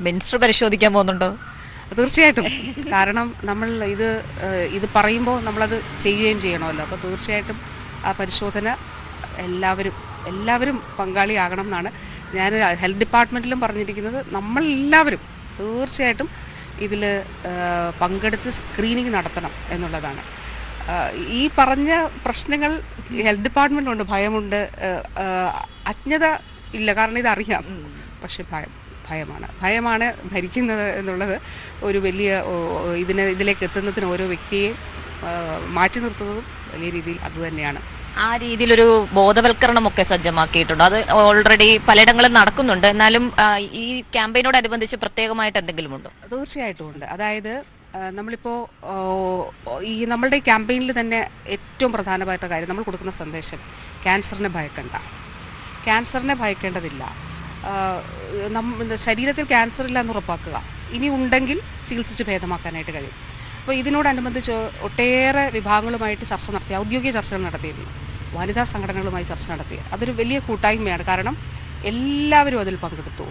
Minister പരിശോധിക്കാൻ പോകുന്നുണ്ടോ? തീർച്ചയായിട്ടും. കാരണം നമ്മൾ ഇത് ഇത് പറയുമ്പോൾ നമ്മളത് ചെയ്യുകയും ചെയ്യണമല്ലോ. അപ്പോൾ തീർച്ചയായിട്ടും ആ പരിശോധന എല്ലാവരും എല്ലാവരും പങ്കാളിയാകണം എന്നാണ് ഞാൻ ഹെൽത്ത് ഡിപ്പാർട്ട്മെന്റിലും പറഞ്ഞിരിക്കുന്നത്. നമ്മളെല്ലാവരും തീർച്ചയായിട്ടും ഇതിൽ പങ്കെടുത്ത് സ്ക്രീനിങ് നടത്തണം എന്നുള്ളതാണ്. ഈ പറഞ്ഞ പ്രശ്നങ്ങൾ ഹെൽത്ത് ഡിപ്പാർട്ട്മെന്റുണ്ട് ഭയമുണ്ട്. അജ്ഞത ഇല്ല. കാരണം ഇതറിയാം. പക്ഷെ ഭയം. ഭയമാണ്. ഭയമാണ് ഭരിക്കുന്നത് എന്നുള്ളത് ഒരു വലിയ ഇതിന് ഇതിലേക്ക് എത്തുന്നതിന് ഓരോ വ്യക്തിയെ മാറ്റി നിർത്തുന്നതും വലിയ രീതിയിൽ അതുതന്നെയാണ് ആ രീതിയിലൊരു ബോധവൽക്കരണമൊക്കെ സജ്ജമാക്കിയിട്ടുണ്ട്. അത് ഓൾറെഡി പലയിടങ്ങളും നടക്കുന്നുണ്ട്. എന്നാലും ഈ ക്യാമ്പയിനോടനുബന്ധിച്ച് പ്രത്യേകമായിട്ട് എന്തെങ്കിലും ഉണ്ടോ? തീർച്ചയായിട്ടും ഉണ്ട്. അതായത് നമ്മളിപ്പോൾ ഈ നമ്മളുടെ ക്യാമ്പയിനിൽ തന്നെ ഏറ്റവും പ്രധാനമായിട്ട് കാര്യം നമ്മൾ കൊടുക്കുന്ന സന്ദേശം ക്യാൻസറിനെ ഭയക്കണ്ട. ക്യാൻസറിനെ ഭയക്കേണ്ടതില്ല. ശരീരത്തിൽ ക്യാൻസർ ഇല്ല എന്ന് ഉറപ്പാക്കുക. ഇനി ഉണ്ടെങ്കിൽ ചികിത്സിച്ച് ഭേദമാക്കാനായിട്ട് കഴിയും. അപ്പോൾ ഇതിനോടനുബന്ധിച്ച് ഒട്ടേറെ വിഭാഗങ്ങളുമായിട്ട് ചർച്ച നടത്തി ഔദ്യോഗിക ചർച്ചകൾ നടത്തിയിരുന്നു. വനിതാ സംഘടനകളുമായി ചർച്ച നടത്തി. അതൊരു വലിയ കൂട്ടായ്മയാണ്. കാരണം എല്ലാവരും അതിൽ പങ്കെടുത്തു.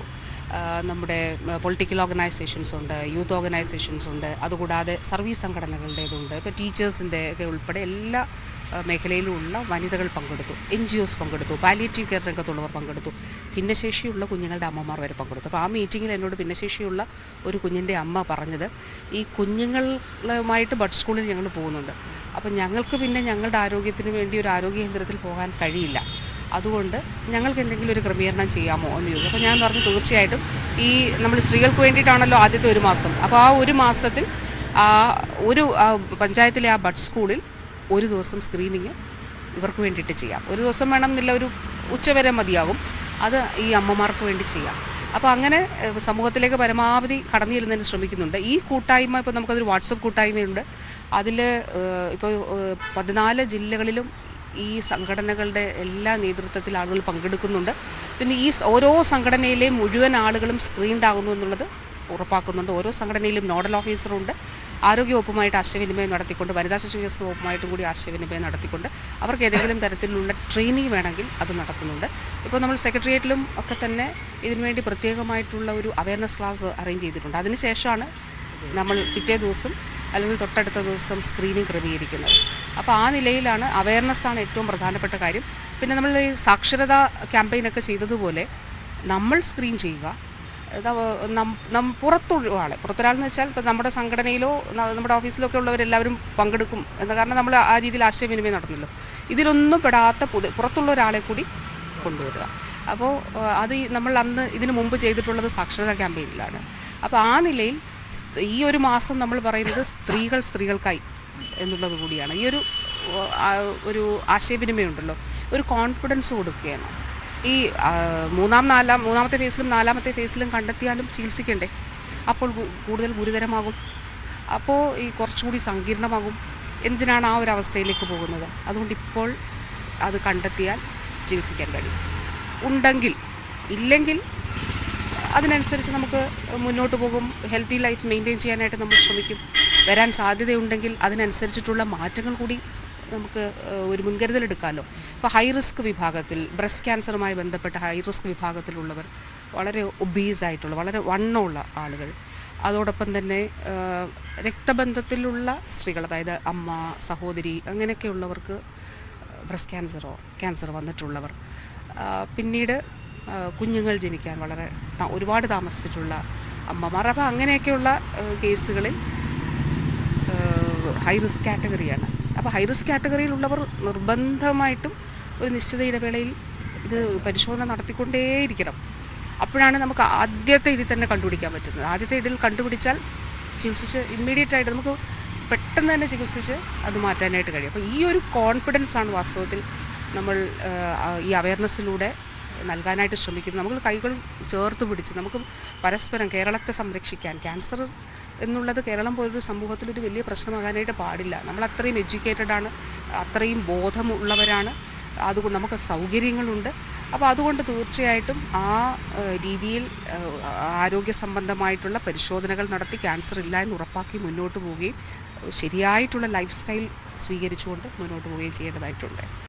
നമ്മുടെ പൊളിറ്റിക്കൽ ഓർഗനൈസേഷൻസ് ഉണ്ട് യൂത്ത് ഓർഗനൈസേഷൻസ് ഉണ്ട്. അതുകൂടാതെ സർവീസ് സംഘടനകളുടേതുണ്ട്. ഇപ്പോൾ ടീച്ചേഴ്സിന്റെ ഒക്കെ ഉൾപ്പെടെ എല്ലാ ആ, മേഖലയിലുമുള്ള വനിതകൾ പങ്കെടുത്തു. എൻ ജി ഒസ് പങ്കെടുത്തു. പാലിയേറ്റീവ് കെയർ രംഗത്തുള്ളവർ പങ്കെടുത്തു. ഭിന്നശേഷിയുള്ള കുഞ്ഞുങ്ങളുടെ അമ്മമാർ വരെ പങ്കെടുത്തു. അപ്പോൾ ആ മീറ്റിങ്ങിൽ എന്നോട് ഭിന്നശേഷിയുള്ള ഒരു കുഞ്ഞിന്റെ അമ്മ പറഞ്ഞത് ഈ കുഞ്ഞുങ്ങളുമായിട്ട് ബഡ് സ്കൂളിൽ ഞങ്ങൾ പോകുന്നുണ്ട്. അപ്പോൾ ഞങ്ങൾക്ക് പിന്നെ ഞങ്ങളുടെ ആരോഗ്യത്തിന് വേണ്ടി ഒരു ആരോഗ്യ കേന്ദ്രത്തിൽ പോകാൻ കഴിയില്ല. അതുകൊണ്ട് ഞങ്ങൾക്ക് എന്തെങ്കിലും ഒരു ക്രമീകരണം ചെയ്യാമോ? എന്ന് ചോദിച്ചു. അപ്പോൾ ഞാൻ പറഞ്ഞു തീർച്ചയായിട്ടും. ഈ നമ്മൾ സ്ത്രീകൾക്ക് വേണ്ടിയിട്ടാണല്ലോ ആദ്യത്തെ ഒരു മാസം. അപ്പോൾ ആ ഒരു മാസത്തിൽ ആ ഒരു പഞ്ചായത്തിലെ ആ ബഡ് സ്കൂളിൽ ഒരു ദിവസം സ്ക്രീനിങ് ഇവർക്ക് വേണ്ടിയിട്ട് ചെയ്യാം. ഒരു ദിവസം വേണം വേണമെന്നില്ല ഒരു ഉച്ചവരെ മതിയാകും. അത് ഈ അമ്മമാർക്ക് വേണ്ടി ചെയ്യാം. അപ്പോൾ അങ്ങനെ സമൂഹത്തിലേക്ക് പരമാവധി കടന്നു ചെല്ലുന്നതിന് ശ്രമിക്കുന്നുണ്ട്. ഈ കൂട്ടായ്മ ഇപ്പോൾ നമുക്കതൊരു വാട്സപ്പ് കൂട്ടായ്മയുണ്ട്. അതിൽ ഇപ്പോൾ പതിനാല് ജില്ലകളിലും ഈ സംഘടനകളുടെ എല്ലാ നേതൃത്വത്തിൽ ആളുകൾ പങ്കെടുക്കുന്നുണ്ട്. പിന്നെ ഈ ഓരോ സംഘടനയിലെയും മുഴുവൻ ആളുകളും സ്ക്രീൻഡ് ആകുന്നു എന്നുള്ളത് ഉറപ്പാക്കുന്നുണ്ട്. ഓരോ സംഘടനയിലും നോഡൽ ഓഫീസറുണ്ട് ആരോഗ്യവകുപ്പുമായിട്ട് ആശയവിനിമയം നടത്തിക്കൊണ്ട് വനിതാ ശിശു വികസന വകുപ്പുമായിട്ടും കൂടി ആശയവിനിമയം നടത്തിക്കൊണ്ട് അവർക്ക് ഏതെങ്കിലും തരത്തിലുള്ള ട്രെയിനിങ് വേണമെങ്കിൽ അത് നടത്തുന്നുണ്ട്. ഇപ്പോൾ നമ്മൾ സെക്രട്ടേറിയറ്റിലും ഒക്കെ തന്നെ ഇതിനുവേണ്ടി പ്രത്യേകമായിട്ടുള്ള ഒരു അവയർനെസ് ക്ലാസ് അറേഞ്ച് ചെയ്തിട്ടുണ്ട്. അതിനുശേഷമാണ് നമ്മൾ പിറ്റേ ദിവസം അല്ലെങ്കിൽ തൊട്ടടുത്ത ദിവസം സ്ക്രീനിങ് ക്രമീകരിക്കുന്നത്. അപ്പോൾ ആ നിലയിലാണ് അവയർനെസ്സാണ് ഏറ്റവും പ്രധാനപ്പെട്ട കാര്യം. പിന്നെ നമ്മൾ ഈ സാക്ഷരതാ ക്യാമ്പയിനൊക്കെ ചെയ്തതുപോലെ നമ്മൾ സ്ക്രീൻ ചെയ്യുക ആളെ. പുറത്തൊരാളെന്ന് വെച്ചാൽ ഇപ്പോൾ നമ്മുടെ സംഘടനയിലോ നമ്മുടെ ഓഫീസിലോ ഒക്കെ ഉള്ളവരെല്ലാവരും പങ്കെടുക്കും എന്ന കാരണം നമ്മൾ ആ രീതിയിൽ ആശയവിനിമയം നടന്നല്ലോ ഇതിലൊന്നും പെടാത്ത പുതു പുറത്തുള്ള ഒരാളെ കൂടി കൊണ്ടുവരിക. അപ്പോൾ അത് നമ്മൾ അന്ന് ഇതിനു മുമ്പ് ചെയ്തിട്ടുള്ളത് സാക്ഷരതാ ക്യാമ്പയിനിലാണ്. അപ്പോൾ ആ നിലയിൽ ഈ ഒരു മാസം നമ്മൾ പറയുന്നത് സ്ത്രീകൾ സ്ത്രീകൾക്കായി എന്നുള്ളത് കൂടിയാണ്. ഈ ഒരു ഒരു ആശയവിനിമയം ഉണ്ടല്ലോ. ഒരു കോൺഫിഡൻസ് കൊടുക്കുകയാണ്. ഈ മൂന്നാം നാലാം മൂന്നാമത്തെ ഫേസിലും നാലാമത്തെ ഫേസിലും കണ്ടെത്തിയാലും ചികിത്സിക്കണ്ടേ? അപ്പോൾ കൂടുതൽ ഗുരുതരമാകും. അപ്പോൾ ഈ കുറച്ചുകൂടി സങ്കീർണമാകും. എന്തിനാണ് ആ ഒരു അവസ്ഥയിലേക്ക് പോകുന്നത്? അതുകൊണ്ട് ഇപ്പോൾ അത് കണ്ടെത്തിയാൽ ചികിത്സിക്കാൻ കഴിയും. ഉണ്ടെങ്കിൽ ഇല്ലെങ്കിൽ അതിനനുസരിച്ച് നമുക്ക് മുന്നോട്ട് പോകും. ഹെൽത്തി ലൈഫ് മെയിന്റെയിൻ ചെയ്യാനായിട്ട് നമ്മൾ ശ്രമിക്കും. വരാൻ സാധ്യതയുണ്ടെങ്കിൽ അതിനനുസരിച്ചിട്ടുള്ള മാറ്റങ്ങൾ കൂടി നമുക്ക് ഒരു മുൻകരുതൽ എടുക്കാമല്ലോ ഇപ്പോൾ ഹൈ റിസ്ക് വിഭാഗത്തിൽ ബ്രസ്റ്റ് ക്യാൻസറുമായി ബന്ധപ്പെട്ട ഹൈ റിസ്ക് വിഭാഗത്തിലുള്ളവർ വളരെ ഒബീസ് ആയിട്ടുള്ള വളരെ വണ്ണമുള്ള ആളുകൾ. അതോടൊപ്പം തന്നെ രക്തബന്ധത്തിലുള്ള സ്ത്രീകൾ അതായത് അമ്മ സഹോദരി അങ്ങനെയൊക്കെയുള്ളവർക്ക് ബ്രസ്റ്റ് ക്യാൻസറോ ക്യാൻസർ വന്നിട്ടുള്ളവർ. പിന്നീട് കുഞ്ഞുങ്ങൾ ജനിക്കാൻ വളരെ ഒരുപാട് താമസിച്ചിട്ടുള്ള അമ്മമാർ. അപ്പോൾ അങ്ങനെയൊക്കെയുള്ള കേസുകളിൽ ഹൈ റിസ്ക് കാറ്റഗറിയാണ് അപ്പോൾ ഹൈ റിസ്ക് കാറ്റഗറിയിലുള്ളവർ നിർബന്ധമായിട്ടും ഒരു നിശ്ചിത ഇടവേളയിൽ ഇത് പരിശോധന നടത്തിക്കൊണ്ടേയിരിക്കണം. അപ്പോഴാണ് നമുക്ക് ആദ്യത്തെ ഇതിൽ തന്നെ കണ്ടുപിടിക്കാൻ പറ്റുന്നത്. ആദ്യത്തെ ഇതിൽ കണ്ടുപിടിച്ചാൽ ചികിത്സിച്ച് ഇമ്മീഡിയറ്റ് ആയിട്ട് നമുക്ക് പെട്ടെന്ന് തന്നെ ചികിത്സിച്ച് അത് മാറ്റാനായിട്ട് കഴിയും. അപ്പോൾ ഈ ഒരു കോൺഫിഡൻസ് ആണ് വാസ്തവത്തിൽ നമ്മൾ ഈ അവയർനെസ്സിലൂടെ നൽകാനായിട്ട് ശ്രമിക്കുന്നത്. നമ്മൾ കൈകൾ ചേർത്ത് പിടിച്ച് നമുക്ക് പരസ്പരം കേരളത്തെ സംരക്ഷിക്കാൻ ക്യാൻസർ എന്നുള്ളത് കേരളം പോലൊരു സമൂഹത്തിലൊരു വലിയ പ്രശ്നമാകാനായിട്ട് പാടില്ല. നമ്മൾ അത്രയും എഡ്യൂക്കേറ്റഡ് ആണ് അത്രയും ബോധമുള്ളവരാണ്. അതുകൊണ്ട് നമുക്ക് സൗകര്യങ്ങളുണ്ട്. അപ്പോൾ അതുകൊണ്ട് തീർച്ചയായിട്ടും ആ രീതിയിൽ ആരോഗ്യ സംബന്ധമായിട്ടുള്ള പരിശോധനകൾ നടത്തി ക്യാൻസർ ഇല്ല എന്ന് ഉറപ്പാക്കി മുന്നോട്ട് പോവുകയും ശരിയായിട്ടുള്ള ലൈഫ് സ്റ്റൈൽ സ്വീകരിച്ചുകൊണ്ട് മുന്നോട്ട് പോവുകയും ചെയ്യേണ്ടതായിട്ടുണ്ട്.